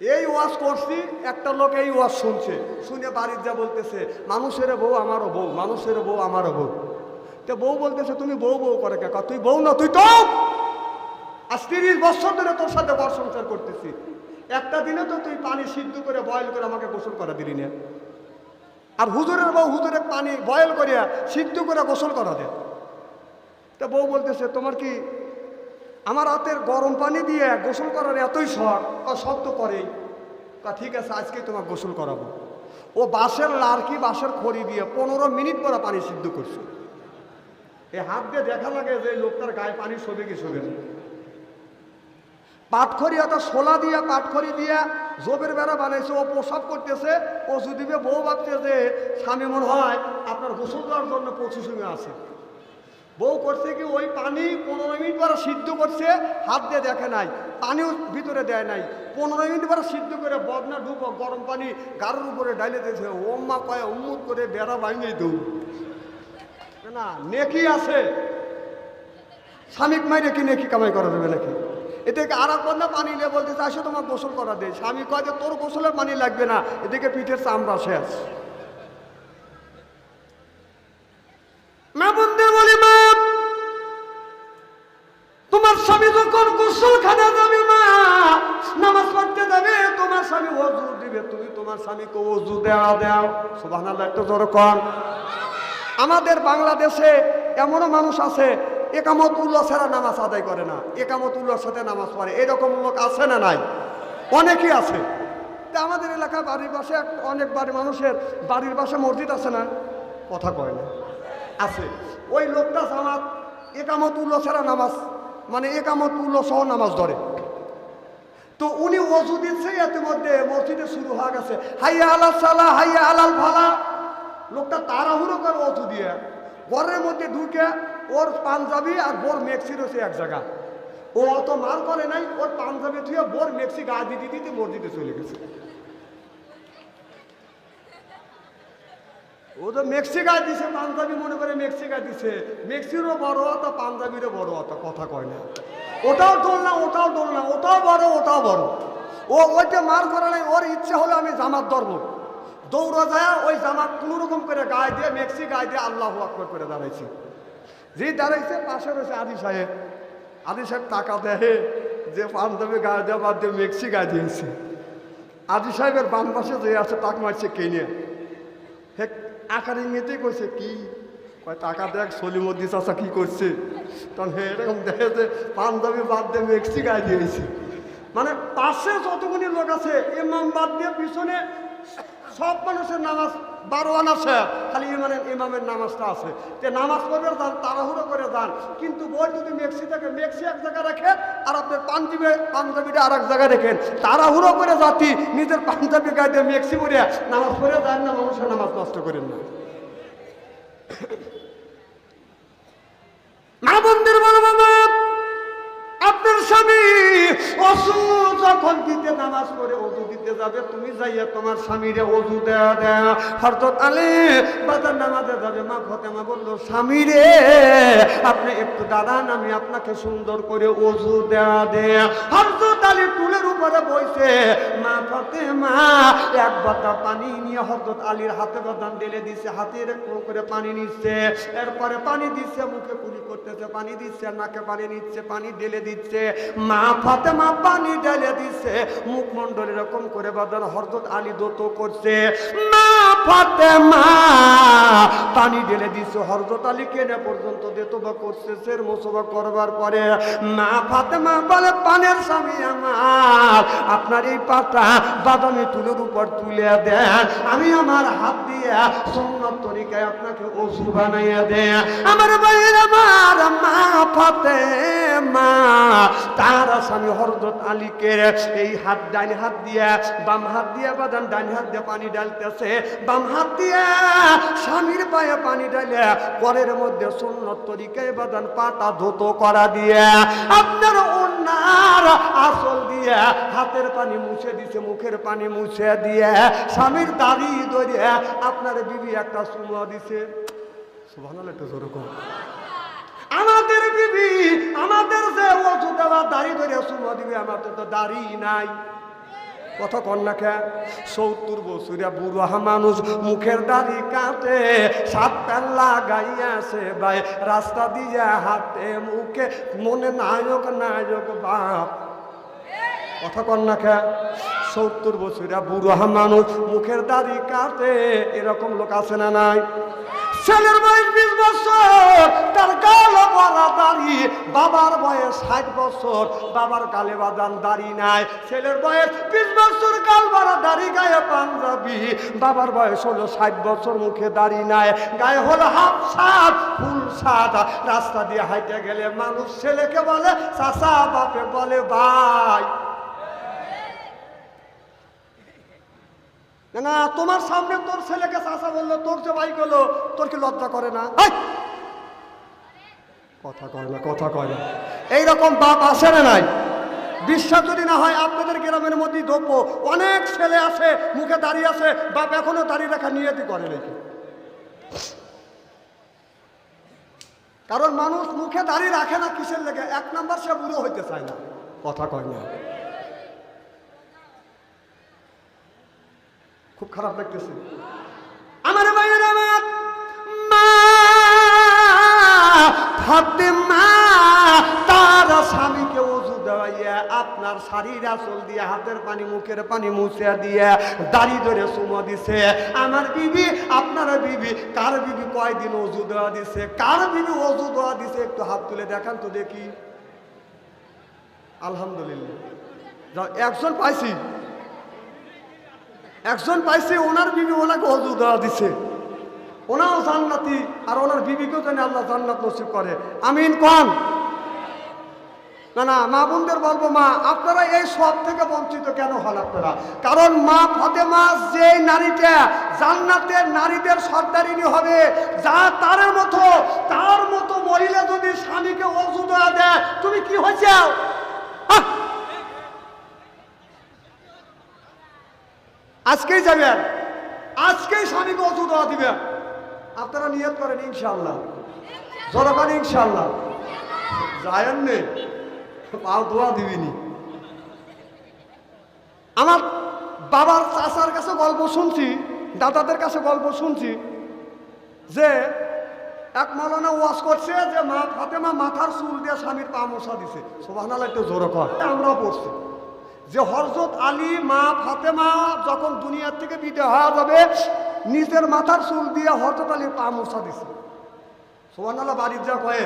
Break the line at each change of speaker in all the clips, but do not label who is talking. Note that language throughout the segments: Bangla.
এই ওয়াজ করছি, একটা লোক এই ওয়াজ শুনছে। শুনে বাড়ির যা বলতেছে, মানুষের বউ আমারও বউ, মানুষের বউ আমারও বউ। তো বউ বলতেছে, তুমি বউ বউ করে কে তুই বউ না, তুই তো আজ তিরিশ বছর ধরে তোর সাথে বর সংসার করতেছি। একটা দিনে তো তুই পানি সিদ্ধ করে বয়েল করে আমাকে গোসল করা দিলি না। আর হুজুরের বউ হুজুরের পানি বয়েল করিয়া সিদ্ধ করে গোসল করা দে। তা বউ বলতেছে, তোমার কি আমার হাতের গরম পানি দিয়ে গোসল করার এতই শখ, ও তো করেই। তা ঠিক আছে আজকে তোমার গোসল করাবো। ও বাঁশের লাড়কি, বাঁশের খড়ি দিয়ে পনেরো মিনিট পরে পানি সিদ্ধ করছে। এই হাত দিয়ে দেখা লাগে যে লোকটার গায়ে পানি শোবে কি শোবে না। পাটখড়ি অত শোলা দিয়ে, পাটখড়ি দিয়ে জোবের বেড়া বানাইছে, ও প্রসাব করতেছে। ও যদি বউ ভাবছে যে স্বামী মনে হয় আপনার গোসল দেওয়ার জন্য পঁচিশ আছে। বউ করছে কি ওই পানি পনেরো মিনিট পরে সিদ্ধ করছে, হাত দিয়ে দেখে নাই, পানিও ভিতরে দেয় নাই। পনেরো মিনিট পরে সিদ্ধ করে বদনা ডুব গরম পানি গাড়ির উপরে ডাইলে দিয়েছে। ওম্মা কয়ে উম্মুত করে বেড়া ভাঙেই দৌড় না, নেকি আছে। স্বামীক মাইরে কি নেকি কামাই করা যাবে নাকি? এদিকে আর এক বন্ধা পানি নিয়ে বলতে আসে তোমার গোসল করা দেয় স্বামী কয় যে, তোর গোসলের পানি লাগবে না, এদিকে পিঠের চামড়া শেষ। সুবাহ একটু জোর আমাদের বাংলাদেশে এমনও মানুষ আছে একামত উল্লাহ ছাড়া নামাজ আদায় করে না একামত উল্লাহর সাথে নামাজ পড়ে। এরকম লোক আছে না নাই? অনেকেই আছে। তা আমাদের এলাকা বাড়ির পাশে অনেক বাড়ি মানুষের বাড়ির পাশে মসজিদ আছে না? কথা কয় না। আছে। ওই লোকটা জামাত একামত উল্লাহ ছাড়া নামাজ মানে একামত উল্লাহ সহ নামাজ ধরে। তো উনি অজু দিচ্ছে ইতিমধ্যে মসজিদে শুরু হয়ে গেছে। হাইয়া আলাল সালা, হাইয়া আলাল ফালা। লোকটা তাড়াহুড়ো করে অজু দিয়ে ঘরের মধ্যে ঢুকে ওর পাঞ্জাবি আর বোর মেক্সি রয়েছে এক জায়গা। ও অত মার করে নাই, ওর পাঞ্জাবি থুয়ে বোর মেক্সি গা দিতে দিতে মসজিদে চলে গেছে। ও তো মেক্সিকা দিছে, পাঞ্জাবি মনে করে মেক্সিকা দিছে। মেক্সিরও বড় হতো পাঞ্জাবিরও বড় হতো কথা কয় না। ওটাও ডোল না, ওটাও ডোল না, ওটাও বড় ওটাও বড়। ও ওইটা মার করে নাই, ওর ইচ্ছে হলো আমি জামাত ধরবো। দৌড়া যায়, ওই জামাত কোনোরকম করে গায়ে দিয়ে, মেক্সি গায়ে দিয়ে আল্লাহ আকবর করে দাঁড়াইছে। যে দাঁড়াইছে, পাশে রয়েছে আদি সাহেব। আদি সাহেব টাকা দেয়, যে পাঞ্জাবি গায়ে দেওয়া বাদ দিয়ে মেক্সি গায়ে দিয়েছে। আদি সাহেবের বাম পাশে যে আছে টাক মারছে কেনে হে আকার ইংরেজি কইছে, কি? কয়, টাকা দেখ সলিমদ্দি চাষা কি করছে? তখন এরকম দেখে পাঞ্জাবি বাদ দিয়ে মেক্সি গায়ে দিয়েছে। মানে পাশে যতগুলি লোক আছে, ইমাম বাদ দিয়ে পিছনে সব মানুষের নামাজ বারো আনা আছে, খালি ইমানের ইমামের নামাজটা আছে। যে নামাজ পড়বে যান তাড়াহুড়ো করে যান। কিন্তু বই যদি মেক্সি থাকে, মেক্সি এক জায়গায় রাখেন আর আপনার পাঞ্জাবি, পাঞ্জাবিটা আর এক জায়গায় রেখেন। তাড়াহুড়ো করে জাতি নিজের পাঞ্জাবি দিয়ে মেক্সি পরে নামাজ পড়ে যান না, মানুষের নামাজ নষ্ট করেন না। বন্ধুর আপনার স্বামী অসু যখন দিতে নামাজ অজু দিতে যাবে, তুমি যাইয়া তোমার স্বামীরে অজু দেয়া দেয়া। হরত আলে বাজার নামাজে যাবে, মা ফতেমা বলল স্বামী রে আপনি একটু দাঁড়ান, আমি আপনাকে সুন্দর করে অজু দেয়া দেয়া। হরত আলী টুলের উপরে বইছে, মা ফতেমা, এক বাতা পানি নিয়ে হরত আলীর হাতে বাদান ঢেলে দিছে, হাতের করে পানি নিচ্ছে, এরপরে পানি দিচ্ছে, মুখে কুলি করতেছে, পানি দিচ্ছে, নাকে পানি নিচ্ছে, পানি ঢেলে দিচ্ছে, মা ফাতেমা পানি ঢেলে এরকম করে বাদান হরদত আলী দত করছে, মা ফাতেমা, পানি ঢেলে দিচ্ছে হরদত আলী কেনে পর্যন্ত দেতবা করছে, সের মোসবা করবার পরে, মা ফাতেমা বলে, পানের স্বামী আমার। আপনার এই পাটা বাদামি তুলের উপর তুলে দেন। আমি আমার হাত দিয়ে সন্ন্যত তরিকায় আপনাকে ওষুধ বানাইয়া দেন। আমার বাইরে আমার স্বামী হরদত আলীকে এই হাত, ডাইন হাত দিয়ে, বাম হাত দিয়ে বাদান, ডাইন হাত দিয়ে পানি ডালতেছে বাম হাত দিয়ে স্বামীর পায়ে পানি ডালে পরের মধ্যে সুন্নত তরিকায় বাদান পাতা ধুত করা দিয়ে, আপনার অন্যার আসল দিয়ে হাতের পানি মুছে দিছে, মুখের পানি মুছে দিয়ে স্বামীর দাড়ি ধরে আপনার বিবি একটা সুমা দিছে সুবহানাল্লাহ, একটু জোরে কর। আমাদের বিবি, আমাদের যে অজু দেওয়া, দাড়ি ধরে সুমা দিবি আমাদের তো দাড়ি নাই। কথা কন্যাকে সত্তর বছরিয়া বুড়া মানুষ মুখের দাড়ি কাটে সাত পেল্লা গাইয়াছে ভাই, রাস্তা দিয়ে হাতে মুখে, মনে নায়ক নায়ক বাপ। কথা কন্যাকে সত্তর বছরিয়া বুড়া মানুষ মুখের দাড়ি কাটে এরকম লোক আছে না নাই? ছেলের বয়স বিশ বছর, তার গাল ভরা দাড়ি। বাবার বয়স ষাট বছর, বাবার কালে বাদান দাড়ি নাই। ছেলের বয়স বিশ বছর, গাল ভরা দাড়ি, গায়ে পাঞ্জাবি। বাবার বয়স হলো ষাট বছর, মুখে দাড়ি নাই। গায়ে হলো হাফ সাত ফুল সাত রাস্তা দিয়ে হাইটে গেলে মানুষ ছেলেকে বলে, চাচা, বাপে বলে, ভাই। না, তোমার সামনে তোর ছেলেকে চাষা বলল তোর যে ভাই গেলো তোর কি লজ্জা করে না? কথা কয় না কথা কয় না। এইরকম বাপ আসে না নাই? বিশ্বাস যদি না হয় আপনাদের গ্রামের মধ্যেই দ্রব্য অনেক ছেলে আছে মুখে দাঁড়িয়ে আছে বাপ এখনও দাঁড়িয়ে রাখা নিয়তি করে নাকি? কারণ মানুষ মুখে দাঁড়িয়ে রাখে না কিসের লেগে? এক নাম্বার সে বুড়ো হইতে চায় না। কথা কয় না। খুব খারাপ লাগতেছে। আমার ভাইয়ের আমার মা, ফাতেমা, তার স্বামীকে ওষুধ দেওয়াইয়া আপনার শাড়ির আসল দিয়ে, হাতের পানি, মুখের পানি মুছে দিয়ে দাড়ি ধরে সুমো দিছে। আমার বিবি, আপনার বিবি, কার বিবি কয়দিন ওষুধ দেওয়া দিছে? কার বিবি ওষুধ দেওয়া দিছে? একটু হাত তুলে দেখান তো দেখি। আলহামদুলিল্লাহ। একজন পাইছি। একজন পাইছে, ওনার বিবি ওনাকে অজু দেওয়া দিছে। ওনাও জান্নাতি, আর ওনার বিবিকেও জানি আল্লাহ জান্নাত নসিব করে। আমিন, কন? না না, মা বোনদের বলব, মা, আপনারা এই সব থেকে বঞ্চিত কেন হন আপনারা? কারণ মা ফতেমা যে নারীটা, জান্নাতের নারীদের সর্দারিনী হবে, যা তার মতো তার মতো মহিলা যদি স্বামীকে অজু দেওয়া দেয়, তুমি কি হয়েছে? আজকেই যাবেন। আজকেই স্বামীকে অজু দেওয়া দিবেন। আপনারা নিয়ত করেন ইনশাল্লাহ জনগণ ইনশাল্লাহ যায়েন নে। পাও দোয়া দিবিনি। আমার বাবার চাচার কাছে গল্প শুনছি, দাদাদের কাছে গল্প শুনছি, যে এক মালানা ওয়াশ করছে যে মা ফাতেমা মাথার চুল দিয়ে স্বামীর পা মশা দিছে। সোভানাল একটু জোরে কর। আমরাও পড়ছি। যে হরজত আলী, মা ফাতেমা যখন দুনিয়ার থেকে বিদায় হওয়া যাবে, নিজের মাথার চুল দিয়ে হরজত আলীর পা মশা দিছে। সোভানাল্লাহ বাড়ির যা কয়ে,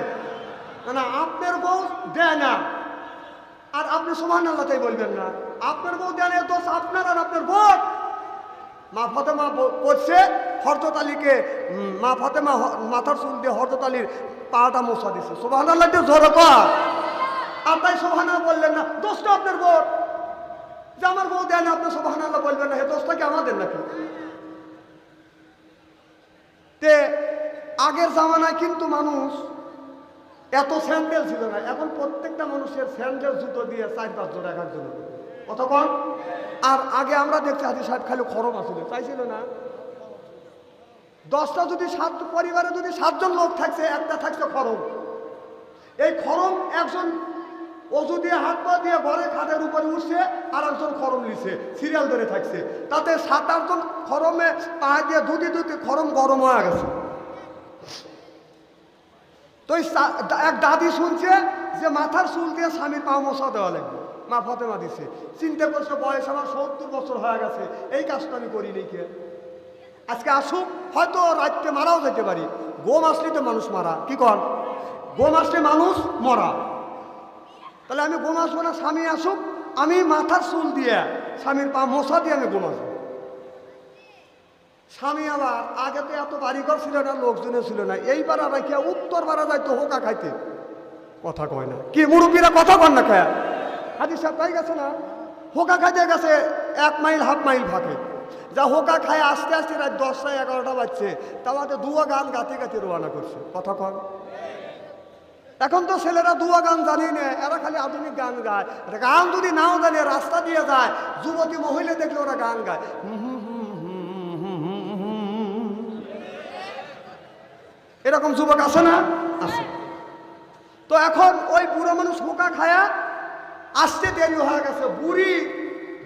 না না, আপনার বউ দেয় না। আর আপনি আল্লাহ তাই বলবেন না। আপনার বউ দেন এ দোষ আপনার আর আপনার বউ মা ফাতেমা করছে হরজত আলীকে মা ফাতেমা মাথার চুল দিয়ে হরজত আলীর পাটা মশা দিছে। সোহান আল্লাহ দিয়ে জোরে কর আর তাই সোহান বললেন না দোষটা আপনার বউ যে আমার বউ দেন আপনি সোহান আল্লাহ বলবেন না হে দোষটা কি আমাদের নাকি? তে, আগের জামানায় কিন্তু মানুষ এত স্যান্ডেল ছিল না, এখন প্রত্যেকটা মানুষের স্যান্ডেল জুতো দিয়ে চার, পাঁচ জোড়া এক একজন কতক্ষণ আর আগে আমরা দেখছি হাজি সাহেব খালি খরম আসলে চাইছিল না? দশটা যদি সাত, পরিবারে যদি সাতজন লোক থাকছে, একটা থাকছে খরম। এই খরম একজন অজু দিয়ে হাত পা দিয়ে ঘরে খাটের উপরে উঠছে আর একজন খরম নিছে, সিরিয়াল ধরে থাকছে। তাতে সাত, আটজন খরমে পা দিয়ে দুটি দুটি খরম গরম হয়ে গেছে। তো এক দাদি শুনছে যে মাথার চুল দিয়ে স্বামীর পা মশা দেওয়া লাগবে। মা ফতেমা দিছে। চিন্তা করছে বয়স আমার সত্তর বছর হয়ে গেছে। এই কাজটা আমি করি নি কে? আজকে আসুক, হয়তো রাত্রে মারাও যেতে পারি। গোম আসলে তো মানুষ মারা। কি কর গোম আসলে মানুষ মরা। তাহলে আমি গোম আসব না, স্বামী আসুক, আমি মাথার চুল দিয়ে, স্বামীর পা মশা দিয়ে আমি গোম আসব স্বামী আবার, আগে তো এত বাড়িঘর ছিল না লোকজনে ছিল না, এইবার আর কি উত্তর বারা যাইতো হোকা খাইতে। কথা কয় না। কি মুরব্বীরা কথা কন না খায়? হাজি সাহেব তাই গেছে না? হোকা খাইতে গেছে, এক মাইল, হাফ মাইল ফাঁকে। যা হোকা খায়, আস্তে আস্তে রাত দশটা এগারোটা বাজছে তাতে দুয়া গান গাতে গাতে রোয়ানা করছে। কথা কন। এখন তো ছেলেরা দুয়া গান জানি না, এরা খালি আধুনিক গান গায়। গান যদি নাও জানে, রাস্তা দিয়ে যায়, যুবতী মহিলা দেখলে ওরা গান গায়। এরকম যুবক আছে না? আছে তো এখন ওই বুড়ো মানুষ হোকা খায়া আসতে দেরি হয়ে গেছে। বুড়ি,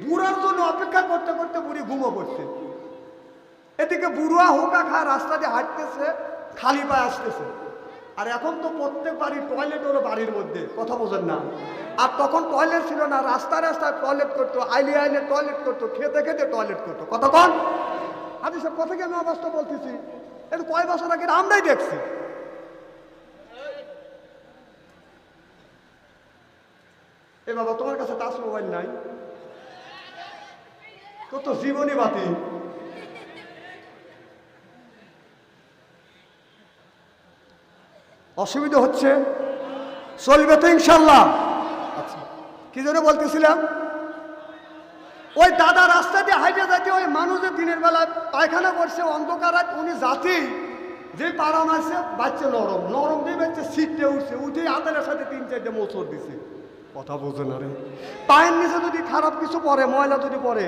বুড়ার জন্য অপেক্ষা করতে করতে বুড়ি ঘুমো পড়ছে এদিকে বুড়ুয়া হোকা খা রাস্তা দিয়ে হাঁটতেছে, খালি পায়ে আসতেছে। আর এখন তো প্রত্যেক বাড়ি টয়লেট হলো বাড়ির মধ্যে, কথা বোঝেন না। আর তখন টয়লেট ছিল না রাস্তা রাস্তায় টয়লেট করতো, আইলে আইলে টয়লেট করতো, খেতে খেতে টয়লেট করতো। কতক্ষণ আমি সব কথা আমি অবস্থা বলতেছি? এটা কয় বছর আগে আমরাই দেখছি। এ বাবা, তোমার কাছে টাচ মোবাইল নাই। তোর তো জীবনই বাতি অসুবিধা হচ্ছে। চলবে তো ইনশাল্লাহ আচ্ছা। কি জন্য বলতেছিলাম? ওই দাদা রাস্তা দিয়ে হাইটে যাচ্ছে ওই মানুষের দিনের বেলা পায়খানা করছে অন্ধকার। উনি জাতি যে পাড়া মারছে বাচ্চা নরম। নরম দিয়ে বাচ্চা সিটে উঠছে। উঠে আদারের সাথে তিন চারটে মোচড় দিছে। কথা বোঝে না রে। পায়ের নিচে যদি খারাপ কিছু পরে ময়লা যদি পড়ে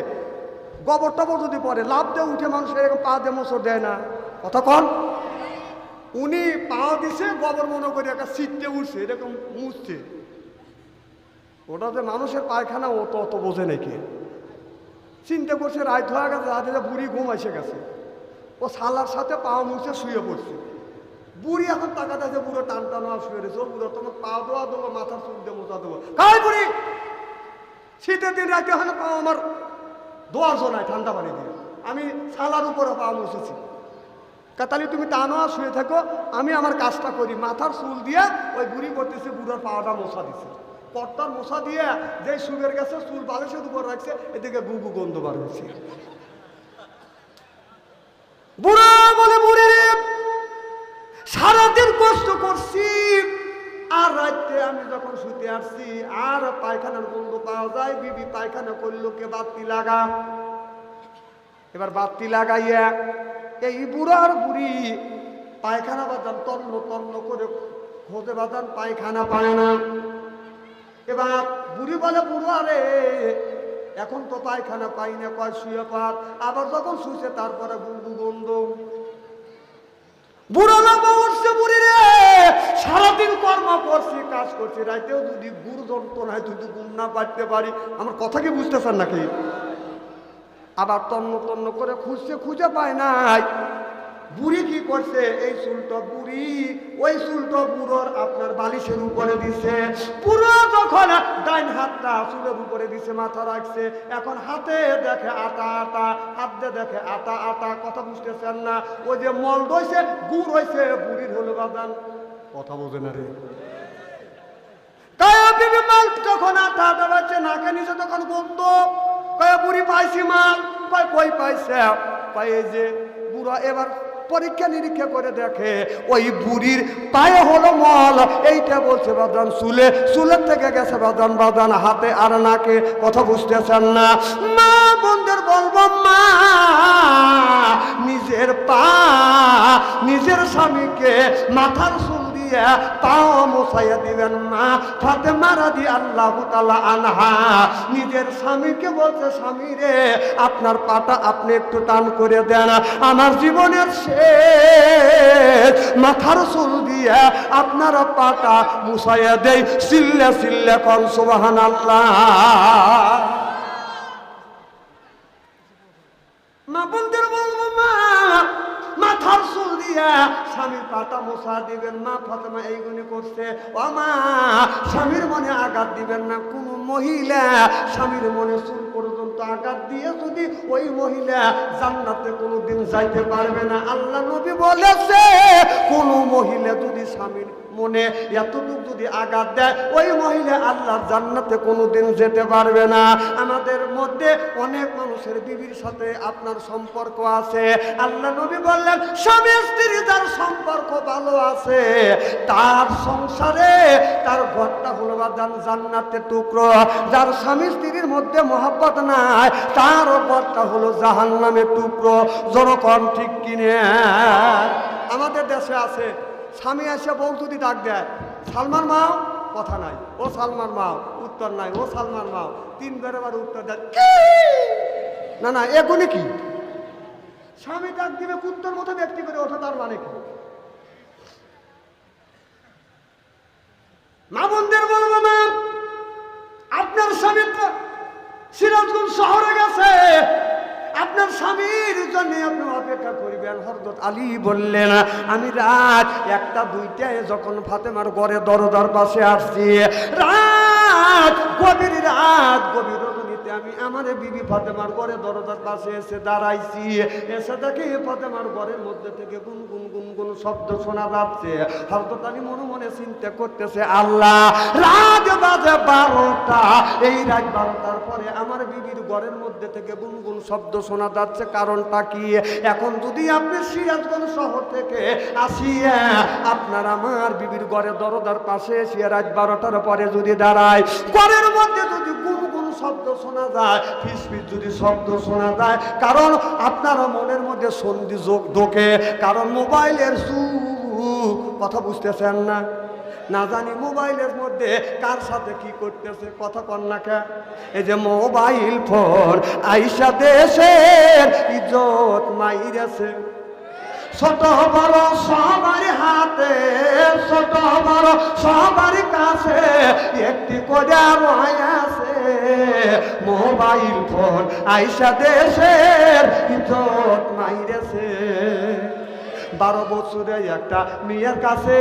গোবর টবর যদি পরে লাভ দিয়ে উঠে মানুষ এরকম পা দিয়ে মোচড় দেয় না। কথা কন। উনি পাও দিছে, গোবর মনে করে একটা সিটে উঠছে, এরকম মুছছে। ওটা যে মানুষের পায়খানা ও তো অত বোঝে নাকি চিন্তা করছে, রাত হয়ে গেছে, রাতে যে বুড়ি ঘুম এসে গেছে। ও সালার সাথে পাও মুছে শুয়ে পড়ছে। বুড়ি এখন তাকাতে আছে, বুড়ো টান টানো শুয়ে রয়েছে। বুড়ো তোমার পা দোয়া দেবো, মাথার চুল দিয়ে মোচা দেবো। কাই বুড়ি? শীতের দিন রাতে না পাও আমার দোয়া জোনায় ঠান্ডা পানি দিয়ে। আমি সালার উপরে পা মুছেছি। কাতালি তুমি টানো শুয়ে থাকো, আমি আমার কাজটা করি। মাথার চুল দিয়ে ওই বুড়ি করতেছে বুড়োর পাওয়াটা মশা দিছে। কর্তার মশা দিয়ে যে সুগের গেছে, চুল বালিশের উপর রাখছে, এদিকে গুগু গন্ধ বার হয়েছে বুড়ো বলে, বুড়ি রে, সারাদিন কষ্ট করছি, আর রাত্রে আমি যখন শুতে আসছি, আর পায়খানার গন্ধ পাওয়া যায়, বিবি পায়খানা করল, কে বাতি লাগা? এবার বাতি লাগাইয়া এই বুড়ার বুড়ি পায়খানা বাদান তন্ন তন্ন করে খোঁজে বাদান পায়খানা পায় না। এবার বুড়ি বলে, বুড়ো আরে, এখন তো পায়খানা পাই না, কয় শুয়ে পাত আবার যখন শুয়েছে তারপরে গুঙ্গু গন্ধ। বুড়ো বুড়ি রে, সারাদিন কর্ম করছি, কাজ করছি রাইতেও যদি গুণ না পারি, আমার কথা কি বুঝতেছেন নাকি? আবার তন্ন তন্ন করে খুঁজছে, খুঁজে পায় নাই। বুড়ি কি করছে? এই চুলটা বুড়ি, ওই চুলটা বুড়োর আপনার বালিশের উপরে দিছে। পুরো যখন ডাইন হাতটা চুলের উপরে দিছে, মাথা রাখছে, এখন হাতে দেখে আটা আটা, হাত দেখে আটা আটা, কথা বুঝতেছেন না? ওই যে মল দইছে গুড় হয়েছে বুড়ির হলো বাদান কথা বোঝে না রে। তাই বিবি মাল যখন আটা আটা নাকে নিচে তখন বন্ধ কয়া, বুড়ি পাইছি মাল কয়, কই পাইছে? কয় যে বুড়া এবার পরীক্ষা নিরীক্ষা করে দেখে, ওই বুড়ির পায়ে হলো মল। এইটা বলছে বাদান চুলে চুলের থেকে গেছে বাদান বাদান হাতে আর নাকে কথা বুঝতেছেন না। মা বন্ধুর বলব, মা, নিজের পা, নিজের স্বামীকে মাথার দিয়ে পাও মোছাইয়া দিবেন মা ফাতে মারা দি আল্লাহ আনহা নিজের স্বামীকে বলছে, স্বামী রে, আপনার পাটা আপনি একটু টান করে দেন। আমার জীবনের শেষ মাথার চুল দিয়ে আপনার পাটা মুছাইয়া দেই। সিল্লে সিল্লে কন সুবাহান আল্লাহ মা বন্ধুর বলব, মা, মাথার চুল স্বামীর পাটা মশা দিবেন মা ফাতেমা এইগুলি করছে। ও মা স্বামীর মনে আঘাত দিবেন না, কোনো মহিলা স্বামীর মনে চুল পর্যন্ত আঘাত দিয়ে যদি ওই মহিলা জান্নাতে কোনোদিন যাইতে পারবে না। আল্লাহ নবী বলেছে, কোনো মহিলা যদি স্বামীর মনে এতটুকু যদি আঘাত দেয়, ওই মহিলা আল্লাহর জান্নাতে কোনোদিন যেতে পারবে না। আমাদের মধ্যে অনেক মানুষের বিবির সাথে আপনার সম্পর্ক আছে। আল্লাহ নবী বললেন, স্বামী স্ত্রী যার সম্পর্ক ভালো আছে, তার সংসারে তার ঘরটা হলো বা জান- জান্নাতের টুকরো। যার স্বামী স্ত্রীর মধ্যে মহাব্বত নাই তার ঘরটা হলো জাহান্নামের টুকরো। জনকম ঠিক কিনে? আমাদের দেশে আছে স্বামী এসে বউ যদি ডাক দেয়, সালমান মাও? কথা নাই। ও সালমান মাও, উত্তর নাই। ও সালমান মাও, তিনবার আবার উত্তর দেয়? না না, এগুলি কি? স্বামী ডাক দিবে কুত্তর মতো ব্যক্তি করে ওঠা তার মানে কি? মা বলব মা আপনার স্বামী সিরাজগঞ্জ শহরে গেছে। আপনার স্বামীর জন্য আপনি অপেক্ষা করিবেন। হরদত আলী বললেন, আমি রাত একটা দুইটায় যখন ফাতেমার ঘরে দরজার পাশে আসছি, রাত গভীর রাত গভীর আমি আমার বিবি ফাতেমার ঘরে দরজার পাশে এসে দাঁড়াইছি। এসে দেখি ফাতেমার ঘরের মধ্যে থেকে গুন গুন গুন গুন শব্দ শোনা যাচ্ছে। হরদত আলী মনে মনে চিন্তা করতেছে, আল্লাহ, রাত বাজে বারোটা। এই রাত বারোটার পরে আমার বিবির ঘরের মধ্যে থেকে গুনগুন শব্দ শোনা যাচ্ছে, কারণটা কি? এখন যদি আপনি সিরাজগঞ্জ শহর থেকে আসিয়া আপনার আমার বিবির ঘরে দরদার পাশে এসে রাত বারোটার পরে যদি দাঁড়ায়, ঘরের মধ্যে যদি শব্দ শোনা যায় ফিস ফিস যদি শব্দ শোনা যায়, কারণ আপনার মনের মধ্যে সন্ধি যোগ ঢোকে, কারণ মোবাইলের যুগ কথা বুঝতেছেন না? না জানি মোবাইলের মধ্যে কার সাথে কি করতেছে, কথা কন না কে? এই যে মোবাইল ফোন, আইসা দেশের ইজ্জত মাইরেছে। ছোট বড় সবার হাতে, ছোট বড় সবার কাছে, একটি করে রয়েছে মোবাইল ফোন আইসা দেশের ইজ্জত মাইরেছে বারো বছরে একটা মেয়ের কাছে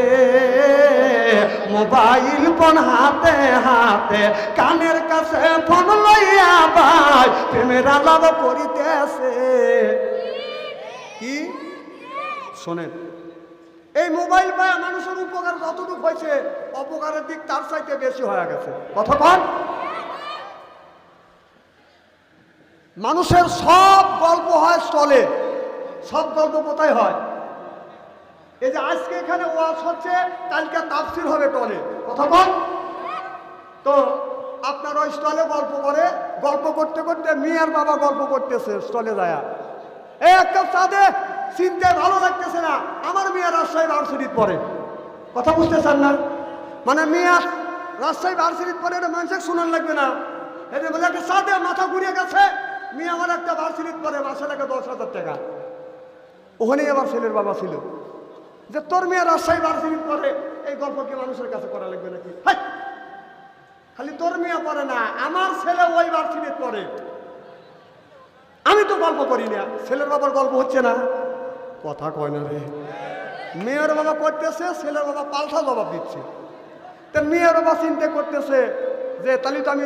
মোবাইল ফোন হাতে হাতে কানের কাছে ফোন লইয়া ভাই প্রেমের আলাপ করিতেছে। কি? শোনেন, এই মোবাইল পায় মানুষের উপকার যতটুকু হয়েছে, অপকারের দিক তার চাইতে বেশি হয়ে গেছে। কথা কন মানুষের সব গল্প হয় স্টলে। সব গল্প কোথায় হয়? এই যে আজকে এখানে ওয়াজ হচ্ছে, কালকে তাফসির হবে টলে। কথা বল। তো আপনার ওই স্টলে গল্প করে, গল্প করতে করতে মেয়ের বাবা গল্প করতেছে স্টলে যায়। এই এক কাপ চা দে চিন্তায় ভালো লাগতেছে না। আমার মেয়ে রাজশাহী ভার্সিটিত পড়ে কথা বুঝতেছেন না? মানে মিয়া রাজশাহী ভার্সিটিত পড়ে এটা মানুষের শোনান লাগবে না। এটা বলে একটা দে মাথা ঘুরিয়ে গেছে। মিয়া আমার একটা ভার্সিটিত পড়ে মাসে লাগে দশ হাজার টাকা। ওখানেই আমার ছেলের বাবা ছিল। যে তোর মেয়ে রাজশাহী ভার্সিটি পড়ে এই গল্প কি মানুষের কাছে করা লাগবে নাকি! খালি তোর মেয়ে পড়ে না, আমার ছেলে ওই ভার্সিটি পড়ে আমি তো গল্প করি না, ছেলের বাবার গল্প হচ্ছে না। কথা কয় না রে। মেয়ের বাবা করতেছে, ছেলের বাবা পাল্টা জবাব দিচ্ছে। তা মেয়ের বাবা চিন্তা করতেছে যে, তাহলে তো আমি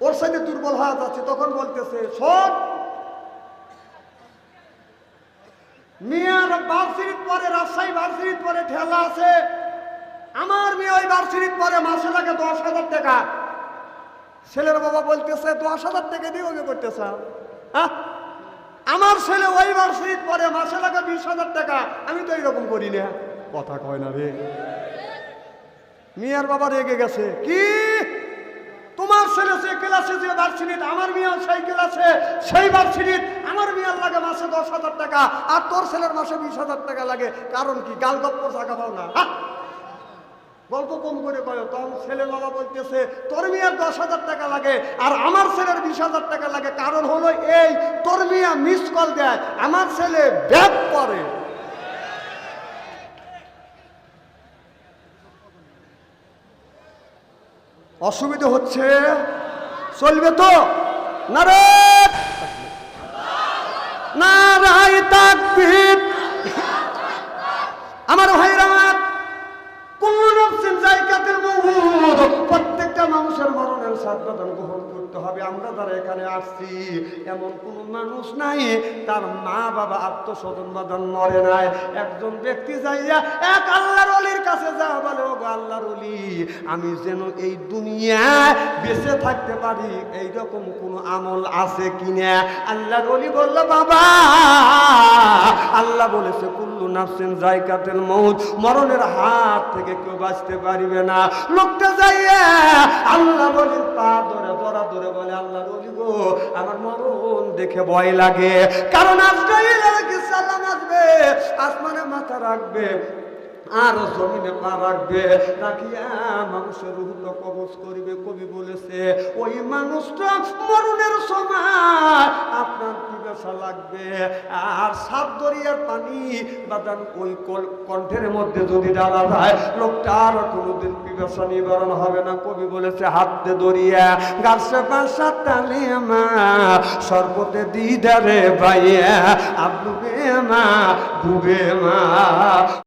ওর সাথে দুর্বল হয়ে যাচ্ছে তখন বলতেছে, শোন। মিয়ার ভার্সিটির পরে, রাজশাহী ভার্সিটির পরে ঠেলা আছে। আমার মেয়ে ওই ভার্সিটির পরে মাসে লাগে দশ হাজার টাকা। ছেলের বাবা বলতেছে, দশ হাজার টাকা দিয়ে ওকে করতেছে? আমার ছেলে ওই ভার্সিটির পরে মাসে লাগে বিশ হাজার টাকা। আমি তো এইরকম করি না। কথা কয় না রে। মিয়ার বাবা রেগে গেছে। কি? ছেলে আমার মেয়েও সেই সেই আমার লাগে মাসে দশ হাজার টাকা, আর তোর ছেলের মাসে বিশ হাজার টাকা লাগে। কারণ কি? গাল না? গল্প কম করে তখন ছেলের বাবা বলতেছে, তোর দশ হাজার টাকা লাগে, আর আমার ছেলের বিশ হাজার টাকা লাগে। কারণ হলো এই, তোর মেয়ে মিস কল দেয়, আমার ছেলে ব্যাগ করে। অসুবিধা হচ্ছে। চলবে তো? না রে না রাই তাকবীর। আসছি এমন কোন মানুষ নাই, তার মা বাবা আত্মস্বজন বাদন মরে নাই। একজন ব্যক্তি যাইয়া এক আল্লাহর অলির কাছে যা বলে ও আল্লাহর অলি, আমি যেন এই দুনিয়ায় বেঁচে থাকতে পারি। এইরকম কোন আমল আছে কিনা আল্লাহর অলি বলল, বাবা, আল্লাহ বলেছে, কুল্লু নাফসিন জায়গাতের মৌত মরণের হাত থেকে কেউ বাঁচতে পারিবে না। লোকটা যাইয়া আল্লাহ বলির পা ধরা ধরে বলে আল্লাহ রলি গো, আমার মরণ দেখে ভয় লাগে। কারণ আজরাইল আলাইহিস সালাম আসবে আসমানে মাথা রাখবে আর জমিনে পা রাখবে রাখিয়া মানুষের রুহ তো কবজ করিবে, কবি বলেছে, ওই মানুষটা মরণের সময় আপনার পিপাসা লাগবে? আর সাত দরিয়ার পানি বাদান ওই কণ্ঠের মধ্যে যদি ডালা যায় লোকটার কোনোদিন পিপাসা নিবারণ হবে না। কবি বলেছে, হাতে দরিয়া, গাছে বাসা তালে মা সর্বতে দিদারে ভাইয়া আবলুবে মা ডুবে মা।